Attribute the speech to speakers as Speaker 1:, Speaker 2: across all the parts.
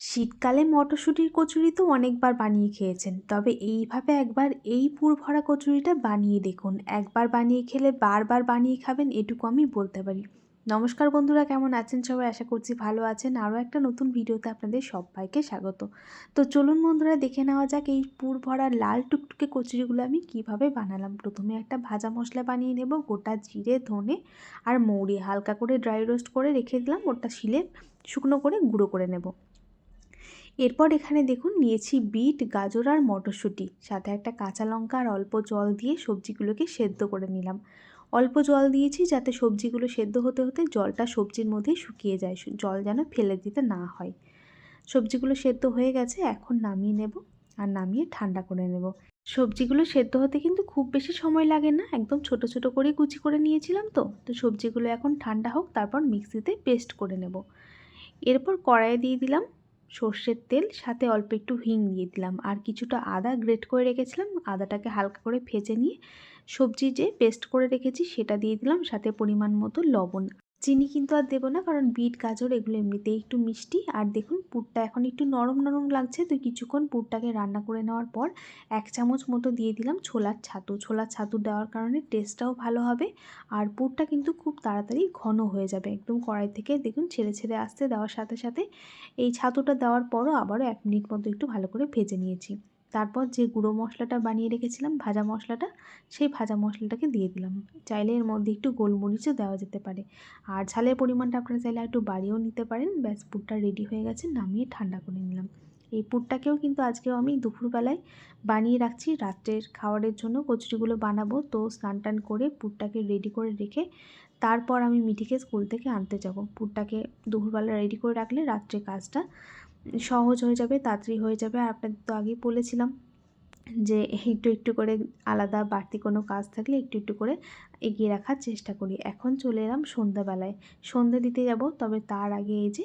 Speaker 1: শীতকালে মটরশুঁটির কচুরি তো অনেকবার বানিয়ে খেয়েছেন, তবে এইভাবে একবার এই পুর ভরা কচুরিটা বানিয়ে দেখুন। একবার বানিয়ে খেলে বারবার বানিয়ে খাবেন এটুকু আমি বলতে পারি। নমস্কার বন্ধুরা, কেমন আছেন সবাই? আশা করছি ভালো আছেন। আরও একটা নতুন ভিডিওতে আপনাদের সবাইকে স্বাগত। তো চলুন বন্ধুরা, দেখে নেওয়া যাক এই পুর ভরা লাল টুকটুকে কচুরিগুলো আমি কীভাবে বানালাম। প্রথমে একটা ভাজা মশলা বানিয়ে নেব, গোটা জিরে, ধনে আর মৌরি। হালকা করে ড্রাই রোস্ট করে রেখে দিলাম, ওটা শিলে শুকনো করে গুঁড়ো করে নেব। এরপর এখানে দেখুন নিয়েছি বিট, গাজর আর মটরশুঁটি। সাথে একটা কাঁচা লঙ্কা আর অল্প জল দিয়ে সবজিগুলোকে সেদ্ধ করে নিলাম। অল্প জল দিয়েছি যাতে সবজিগুলো সেদ্ধ হতে হতে জলটা সবজির মধ্যেই শুকিয়ে যায় জল যেন ফেলে দিতে না হয়। সবজিগুলো সেদ্ধ হয়ে গেছে, এখন নামিয়ে নেব আর নামিয়ে ঠান্ডা করে নেব। সবজিগুলো সেদ্ধ হতে কিন্তু খুব বেশি সময় লাগে না, একদম ছোট ছোট করে কুচি করে নিয়েছিলাম তো তো সবজিগুলো এখন ঠান্ডা হোক, তারপর মিক্সিতে পেস্ট করে নেব। এরপর কড়াইয়ে দিয়ে দিলাম সর্ষের তেল, সাথে অল্প একটু হিং দিয়ে দিলাম। আর কিছুটা আদা গ্রেট করে রেখেছিলাম। আদাটাকে হালকা করে ভেজে নিয়ে সবজি যে পেস্ট করে রেখেছি, সেটা দিয়ে দিলাম। সাথে পরিমাণ মতো লবণ চিনি কিন্তু আর দেবো না, কারণ বিট, গাজর এগুলো এমনিতেই একটু মিষ্টি। আর দেখুন, পুরটা এখন একটু নরম নরম লাগছে, তো কিছুক্ষণ পুরটাকে রান্না করে নেওয়ার পর এক চামচ মতো দিয়ে দিলাম ছোলার ছাতু। ছোলার ছাতু দেওয়ার কারণে টেস্টটাও ভালো হবে, আর পুরটা কিন্তু খুব তাড়াতাড়ি ঘন হয়ে যাবে। একদম কড়াই থেকে দেখুন, ছেড়ে ছেড়ে আসতে দেওয়ার সাথে সাথে এই ছাতুটা দেওয়ার পরও আবারও এক মিনিট মতো একটু ভালো করে ভেজে নিয়েছি। তারপর যে গুঁড়ো মশলাটা বানিয়ে রেখেছিলাম, ভাজা মশলাটা, সেই ভাজা মশলাটাকে দিয়ে দিলাম। চাইলে এর মধ্যে একটু গোলমরিচও দেওয়া যেতে পারে। আর ঝালের পরিমাণটা আপনারা চাইলে একটু বাড়িয়েও নিতে পারেন। ব্যাস, পুরটা রেডি হয়ে গেছে, নামিয়ে ঠান্ডা করে নিলাম। এই পুরটাকেও কিন্তু আজকেও আমি দুপুরবেলায় বানিয়ে রাখছি। রাত্রের খাবারের জন্য কচুরিগুলো বানাবো। তো স্নান টান করে পুরটাকে রেডি করে রেখে তারপর আমি মিঠিকে স্কুল থেকে আনতে যাব। পুরটাকে দুপুরবেলা রেডি করে রাখলে রাত্রে কাজটা সহজ হয়ে যাবে, তাড়াতাড়ি হয়ে যাবে। আর আপনাদের তো আগেই বলেছিলাম যে একটু একটু করে আলাদা বাড়তি কোনো কাজ থাকলে একটু একটু করে এগিয়ে রাখার চেষ্টা করি। এখন চলে এলাম সন্ধ্যাবেলায়। সন্ধ্যা দিতে যাব, তবে তার আগে এই যে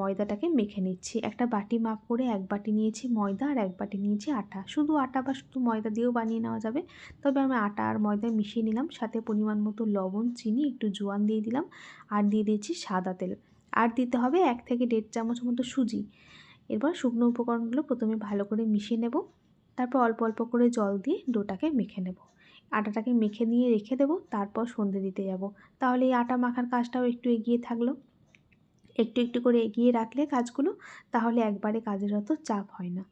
Speaker 1: ময়দাটাকে মেখে নিচ্ছি। একটা বাটি মাপ করে এক বাটি নিয়েছি ময়দা আর এক বাটি নিয়েছি আটা। শুধু আটা বা শুধু ময়দা দিয়েও বানিয়ে নেওয়া যাবে। তবে আমি আটা আর ময়দা মিশিয়ে নিলাম। সাথে পরিমাণ মতো লবণ, চিনি, একটু জোয়ান দিয়ে দিলাম। আর দিয়ে দিয়েছি সাদা তেল। আর দিতে হবে এক থেকে দেড় চামচ মতো সুজি। এরপর শুকনো উপকরণগুলো প্রথমে ভালো করে মিশিয়ে নেব। তারপর অল্প অল্প করে জল দিয়ে ডোটাকে মেখে নেব। আটাটাকে মেখে নিয়ে রেখে দেবো, তারপর সন্ধে দিতে যাব। তাহলে এই আটা মাখার কাজটাও একটু এগিয়ে থাকল। একটু একটু করে এগিয়ে রাখলে কাজগুলো তাহলে একবারে কাজের অত চাপ হয় না।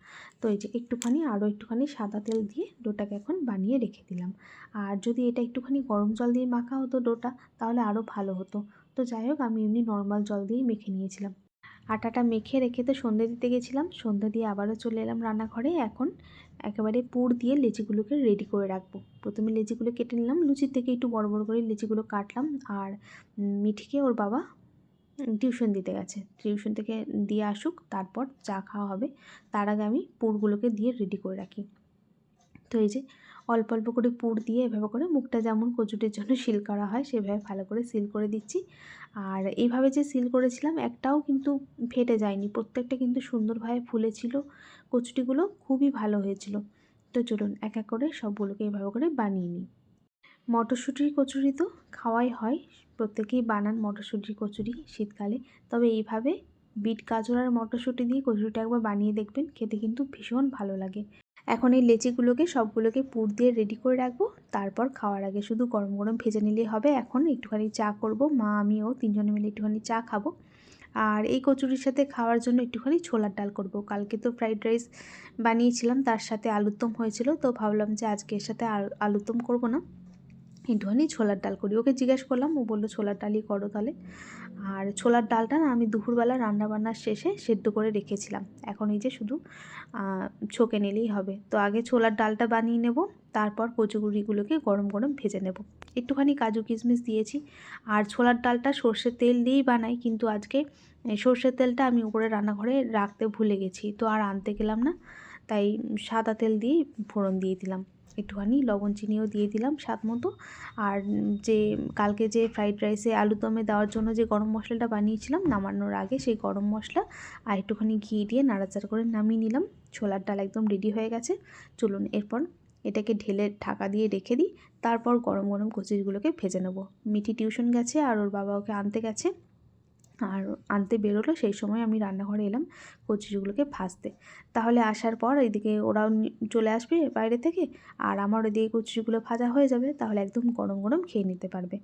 Speaker 1: তো এই যে একটুখানি, আরও একটুখানি সাদা তেল দিয়ে ডোটাকে এখন বানিয়ে রেখে দিলাম। আর যদি এটা একটুখানি গরম জল দিয়ে মাখা হতো ডোটা, তাহলে আরও ভালো হতো। তো যাই হোক, আমি এমনি নর্মাল জল দিয়েই মেখে নিয়েছিলাম। আটাটা মেখে রেখে তো সন্ধে দিতে গেছিলাম। সন্ধে দিয়ে আবারও চলে এলাম রান্নাঘরে। এখন একেবারে পুর দিয়ে লেচিগুলোকে রেডি করে রাখব। প্রথমে লেচিগুলো কেটে নিলাম। লুচির থেকে একটু বড় বড় করে লেচিগুলো কাটলাম। আর মিঠিকে ওর বাবা টিউশন দিতে গেছে। টিউশন থেকে দিয়ে আসুক, তারপর চা খাওয়া হবে। তার আগে আমি পুরগুলোকে দিয়ে রেডি করে রাখি। তো এই যে অল্প অল্প করে পুর দিয়ে এভাবে করে মুখটা যেমন কচুটির জন্য সিল করা হয়, সেভাবে ভালো করে সিল করে দিচ্ছি। আর এইভাবে যে সিল করেছিলাম, একটাও কিন্তু ফেটে যায়নি। প্রত্যেকটা কিন্তু সুন্দরভাবে ফুলেছিল। কচুটিগুলো খুবই ভালো হয়েছিল। তো চলুন এক এক করে সবগুলোকে এভাবে করে বানিয়ে নিই। মটরশুঁটির কচুরি তো খাওয়াই হয়। প্রত্যেকেই বানান মটরশুঁটির কচুরি শীতকালে। তবে এইভাবে বিট গাজর আর মটরশুঁটি দিয়ে কচুরিটা একবার বানিয়ে দেখবেন, খেতে কিন্তু ভীষণ ভালো লাগে। এখন এই লেচিগুলোকে সবগুলোকে পুর দিয়ে রেডি করে রাখব। তারপর খাওয়ার আগে শুধু গরম গরম ভেজে নিলেই হবে। এখন একটুখানি চা করব। মা আমিও তিনজনে মিলে একটুখানি চা খাব। আর এই কচুরির সাথে খাওয়ার জন্য একটুখানি ছোলার ডাল করব। কালকে তো ফ্রাইড রাইস বানিয়েছিলাম, তার সাথে আলুরদম হয়েছিল। তো ভাবলাম যে আজকে এর সাথে আলুরদম করব না। একটুখানি ছোলার ডাল করি। ওকে জিজ্ঞেস করলাম, ও বলল, ছোলার ডালই করো তাহলে। আর ছোলার ডালটা না আমি দুপুরবেলা রান্নাবান্নার শেষে সেদ্ধ করে রেখেছিলাম। এখন এই যে শুধু ছোকে নিলেই হবে। তো আগে ছোলার ডালটা বানিয়ে নেব, তারপর কচুগুড়িগুলোকে গরম গরম ভেজে নেব। একটুখানি কাজু কিশমিশ দিয়েছি। আর ছোলার ডালটা সর্ষের তেল দিয়েই বানাই, কিন্তু আজকে সর্ষের তেলটা আমি উপরে রান্নাঘরে রাখতে ভুলে গেছি। তো আর আনতে গেলাম না, তাই সাদা তেল দিয়েই ফোড়ন দিয়ে দিলাম। একটুখানি লবণ চিনিও দিয়ে দিলাম স্বাদ মতো। আর যে কালকে যে ফ্রাইড রাইসে আলু দমে দেওয়ার জন্য যে গরম মশলাটা বানিয়েছিলাম নামানোর আগে সেই গরম মশলা আর একটুখানি ঘি দিয়ে নাড়াচাড়া করে নামিয়ে নিলাম। ছোলার ডাল একদম রেডি হয়ে গেছে। চলুন এরপর এটাকে ঢেলে ঢাকা দিয়ে রেখে দিই। তারপর গরম গরম কচুরিগুলোকে ভেজে নেব। মিঠি টিউশন গেছে আর ওর বাবা ওকে আনতে গেছে। আর আনতে বেরোলো, সেই সময় আমি রান্নাঘরে এলাম কচুরিগুলোকে ভাজতে। তাহলে আসার পর এইদিকে ওরাও চলে আসবে বাইরে থেকে, আর আমার ওইদিকে কচুরিগুলো ভাজা হয়ে যাবে, তাহলে একদম গরম গরম খেয়ে নিতে পারবে।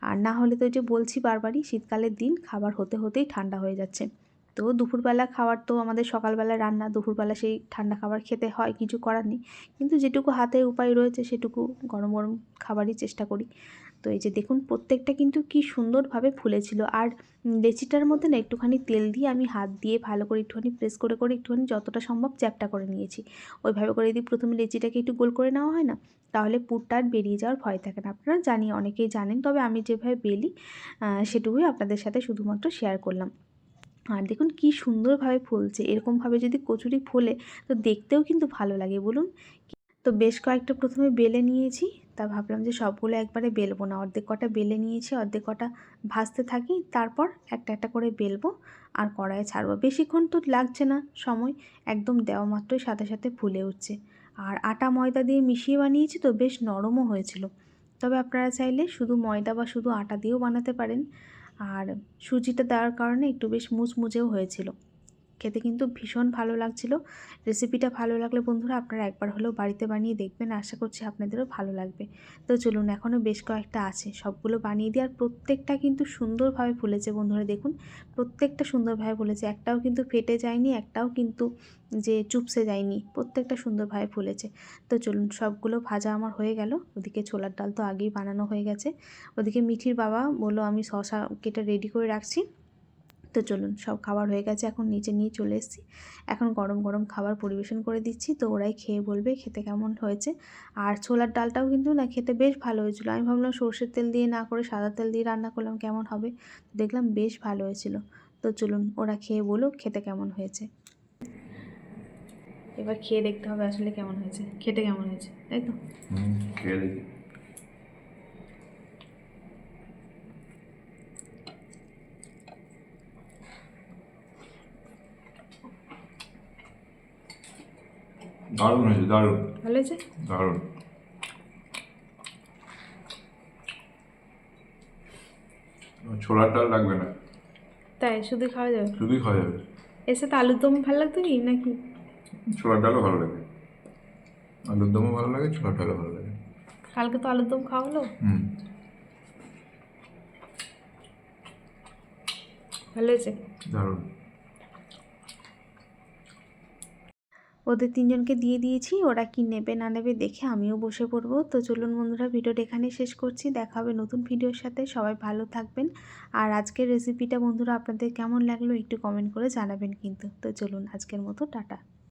Speaker 1: আর না হলে তো যে বলছি বারবারই, শীতকালের দিন খাবার হতে হতেই ঠান্ডা হয়ে যাচ্ছে। তো দুপুরবেলা খাবার তো আমাদের সকালবেলা রান্না, দুপুরবেলা সেই ঠান্ডা খাবার খেতে হয়, কিছু করার নেই। কিন্তু যেটুকু হাতে উপায় রয়েছে, সেটুকু গরম গরম খাবারই চেষ্টা করি। তো এই যে দেখুন, প্রত্যেকটা কিন্তু কি সুন্দরভাবে ফুলেছিল। আর লেচিটার মধ্যে না একটুখানি তেল দিয়ে আমি হাত দিয়ে ভালো করে একটুখানি প্রেস করে করে একটুখানি যতটা সম্ভব চ্যাপটা করে নিয়েছি। ওইভাবে করে যদি প্রথমে লেচিটাকে একটু গোল করে নেওয়া হয় না, তাহলে পুরটা আর বেরিয়ে যাওয়ার ভয় থাকে না। আপনারা জানি, অনেকেই জানেন, তবে আমি যেভাবে বেলি সেটুকুই আপনাদের সাথে শুধুমাত্র শেয়ার করলাম। আর দেখুন, কি সুন্দরভাবে ফুলছে। এরকমভাবে যদি কচুরি ফোলে, তো দেখতেও কিন্তু ভালো লাগে। বলুন তো বেশ কয়েকটা প্রথমে বেলে নিয়েছি। তা ভাবলাম যে সবগুলো একবারে বেলবো না। অর্ধেক কটা বেলে নিয়েছি, অর্ধেক কটা ভাজতে থাকি। তারপর একটা একটা করে বেলবো আর কড়াইয়ে ছাড়বো। বেশিক্ষণ তো লাগছে না, সময় একদম দেওয়া মাত্রই সাথে সাথে ফুলে উঠছে। আর আটা ময়দা দিয়ে মিশিয়ে বানিয়েছি তো বেশ নরমও হয়েছিল। তবে আপনারা চাইলে শুধু ময়দা বা শুধু আটা দিয়েও বানাতে পারেন। আর সুজিটা দেওয়ার কারণে একটু বেশ মুচমুচেও হয়েছিল। খেতে কিন্তু ভীষণ ভালো লাগছিল। রেসিপিটা ভালো লাগলে বন্ধুরা আপনারা একবার হলেও বাড়িতে বানিয়ে দেখবেন, আশা করছি আপনাদেরও ভালো লাগবে। তো চলুন এখনও বেশ কয়েকটা আছে, সবগুলো বানিয়ে দিয়ে আর প্রত্যেকটা কিন্তু সুন্দরভাবে ফুলেছে বন্ধুরা দেখুন। প্রত্যেকটা সুন্দরভাবে ফুলেছে, একটাও কিন্তু ফেটে যায়নি, একটাও কিন্তু যে চুপসে যায়নি, প্রত্যেকটা সুন্দরভাবে ফুলেছে। তো চলুন সবগুলো ভাজা আমার হয়ে গেল, ওদিকে ছোলার ডাল তো আগেই বানানো হয়ে গেছে। ওদিকে মিঠির বাবা বলল আমি শশা কেটে রেডি করে রাখছি। তো চলুন, সব খাবার হয়ে গেছে, এখন নিচে নিয়ে চলে এসেছি। এখন গরম গরম খাবার পরিবেশন করে দিচ্ছি। তো ওরাই খেয়ে বলবে খেতে কেমন হয়েছে। আর ছোলার ডালটাও কিন্তু না খেতে বেশ ভালো হয়েছিল। আমি ভাবলাম সর্ষের তেল দিয়ে না করে সাদা তেল দিয়ে রান্না করলাম, কেমন হবে? দেখলাম বেশ ভালো হয়েছিল। তো চলুন, ওরা খেয়ে বলুক খেতে কেমন হয়েছে। এবার খেয়ে দেখতে হবে আসলে কেমন হয়েছে। খেতে কেমন হয়েছে, তাই তো?
Speaker 2: খেয়ে দেখি। দারুণ হয়েছে দারুণ।
Speaker 1: ভালো হয়েছে?
Speaker 2: দারুণ। ছোলার ডাল লাগবে না।
Speaker 1: তাই শুধু খাওয়া যাবে?
Speaker 2: শুধুই খাওয়া যাবে।
Speaker 1: এর সাথে আলুর দম ভালো লাগতো কি নাকি?
Speaker 2: ছোলার ডালও ভালো লাগে। আলুর দমও ভালো লাগে ছোলার ডালও ভালো লাগে।
Speaker 1: কালকে তো আলুর দম খাওয়া হলো?
Speaker 2: হুম।
Speaker 1: ভালো হয়েছে?
Speaker 2: দারুণ।
Speaker 1: ওদের তিনজনকে দিয়ে দিয়েছি, ওরা কি নেবে না নেবে দেখে আমিও বসে পড়ব। তো চলুন বন্ধুরা, ভিডিওটা এখানে শেষ করছি। দেখা হবে নতুন ভিডিওর সাথে। সবাই ভালো থাকবেন। আর আজকের রেসিপিটা বন্ধুরা আপনাদের কেমন লাগল একটু কমেন্ট করে জানাবেন কিন্তু। তো চলুন, আজকের মতো, টাটা।